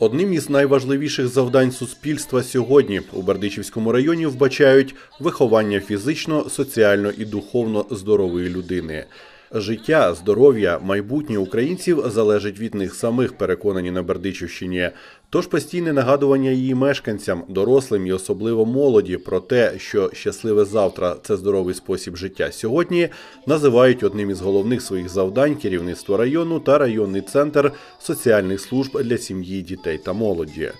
Одним із найважливіших завдань суспільства сьогодні у Бердичівському районі вбачають виховання фізично, соціально і духовно здорової людини. Життя, здоров'я, майбутнє українців залежить від них самих, переконані на Бердичівщині. Тож постійне нагадування її мешканцям, дорослим і особливо молоді про те, що щасливе завтра це здоровий спосіб життя сьогодні, називають одним із головних своїх завдань керівництво району та районний центр соціальних служб для сім'ї, дітей та молоді.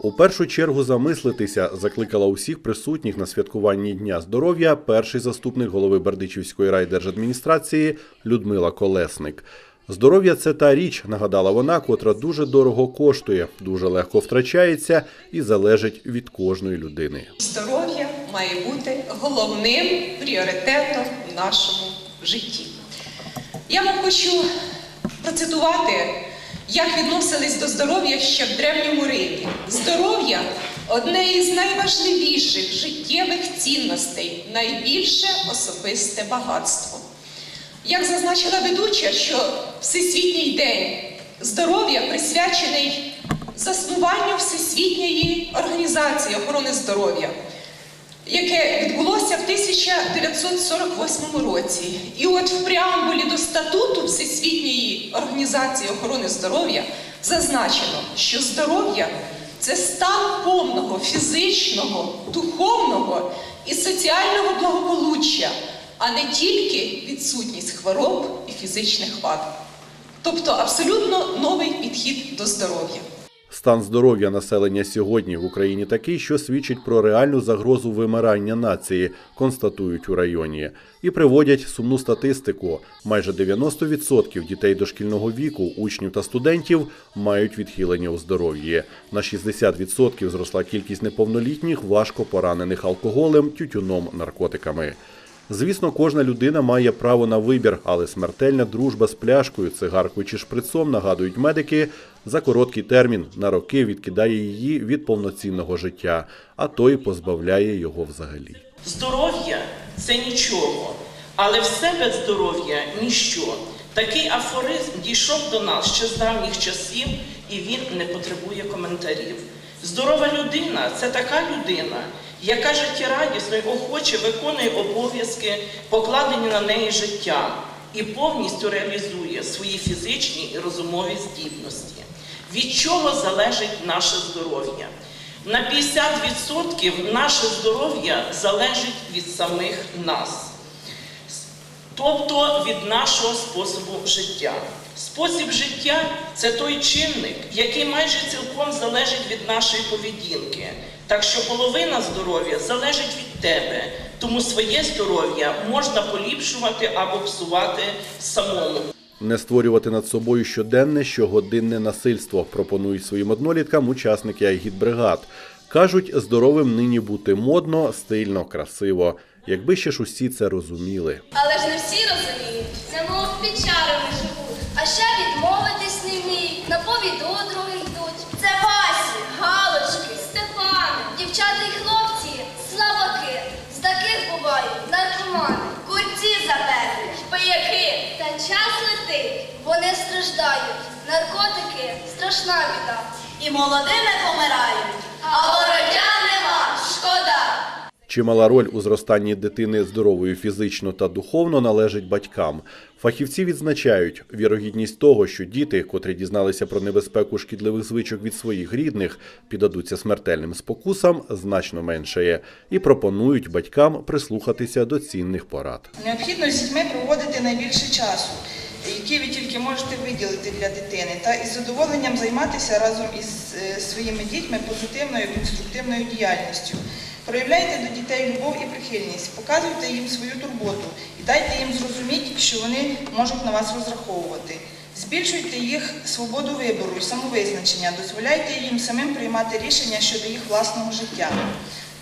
У першу чергу замислитися закликала усіх присутніх на святкуванні Дня здоров'я перший заступник голови Бердичівської райдержадміністрації Людмила Колесник. Здоров'я це та річ, нагадала вона, котра дуже дорого коштує, дуже легко втрачається і залежить від кожної людини. Здоров'я має бути головним пріоритетом в нашому житті. Я вам хочу процитувати, як відносились до здоров'я ще в древньому Римі. Здоров'я одне із найважливіших життєвих цінностей, найбільше особисте багатство. Як зазначила ведуча, що Всесвітній день здоров'я присвячений заснуванню Всесвітньої організації охорони здоров'я, яке відбулося в 1948 році. І от в преамбулі до статуту Всесвітньої організації охорони здоров'я зазначено, що здоров'я це стан повного фізичного, духовного і соціального благополуччя, а не тільки відсутність хвороб і фізичних вад. Тобто абсолютно новий підхід до здоров'я. Стан здоров'я населення сьогодні в Україні такий, що свідчить про реальну загрозу вимирання нації, констатують у районі, і приводять сумну статистику: майже 90% дітей дошкільного віку, учнів та студентів мають відхилення у здоров'ї. На 60% зросла кількість неповнолітніх, важко поранених алкоголем, тютюном, наркотиками. Звісно, кожна людина має право на вибір, але смертельна дружба з пляшкою, цигаркою чи шприцом, нагадують медики, за короткий термін на роки відкидає її від повноцінного життя, а то й позбавляє його взагалі. Здоров'я це нічого, але все без здоров'я ніщо. Такий афоризм дійшов до нас ще з давніх часів, і він не потребує коментарів. Здорова людина це така людина, яка життєрадісно й охоче виконує обов'язки, покладені на неї життям, і повністю реалізує свої фізичні і розумові здібності. Від чого залежить наше здоров'я? На 50% наше здоров'я залежить від самих нас, тобто від нашого способу життя. Спосіб життя це той чинник, який майже цілком залежить від нашої поведінки. Так що половина здоров'я залежить від тебе, тому своє здоров'я можна поліпшувати або псувати самому. Не створювати над собою щоденне, щогодинне насильство пропонують своїм одноліткам учасники агітбригад. Кажуть, здоровим нині бути модно, стильно, красиво. Якби ще ж усі це розуміли. Але ж не всі розуміють, немов під чарами наркомани, курці запеклі, пияки. Та час летить, вони страждають. Наркотики страшна біда. І молодими помирають, Чимала роль у зростанні дитини здоровою фізично та духовно належить батькам. Фахівці відзначають, вірогідність того, що діти, котрі дізналися про небезпеку шкідливих звичок від своїх рідних, піддадуться смертельним спокусам, значно меншає, і пропонують батькам прислухатися до цінних порад. Необхідно з дітьми проводити найбільше часу, який ви тільки можете виділити для дитини, та із задоволенням займатися разом із е, своїми дітьми позитивною конструктивною діяльністю. Проявляйте до дітей любов і прихильність, показуйте їм свою турботу і дайте їм зрозуміти, що вони можуть на вас розраховувати. Збільшуйте їх свободу вибору і самовизначення, дозволяйте їм самим приймати рішення щодо їх власного життя.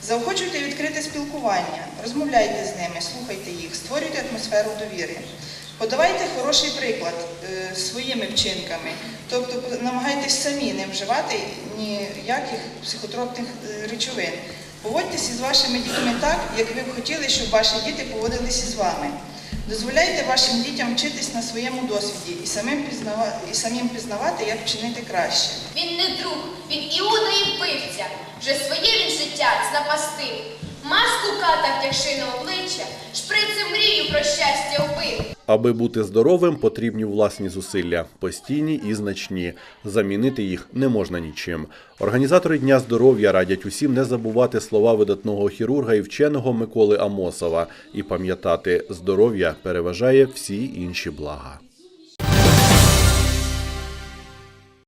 Заохочуйте відкрите спілкування, розмовляйте з ними, слухайте їх, створюйте атмосферу довіри. Подавайте хороший приклад е, своїми вчинками, тобто намагайтесь самі не вживати ніяких психотропних е, речовин. Поводьтеся з вашими дітьми так, як ви б хотіли, щоб ваші діти поводилися з вами. Дозволяйте вашим дітям вчитись на своєму досвіді і самим пізнавати, і самим пізнавати, як вчинити краще. Він не друг, Він Іуда і вбивця, вже своє він життя знапастив. Маску ката втягши на обличчя, шприцем мрію про щастя вбив. Аби бути здоровим, потрібні власні зусилля, постійні і значні. Замінити їх не можна нічим. Організатори Дня здоров'я радять усім не забувати слова видатного хірурга і вченого Миколи Амосова і пам'ятати, здоров'я переважає всі інші блага.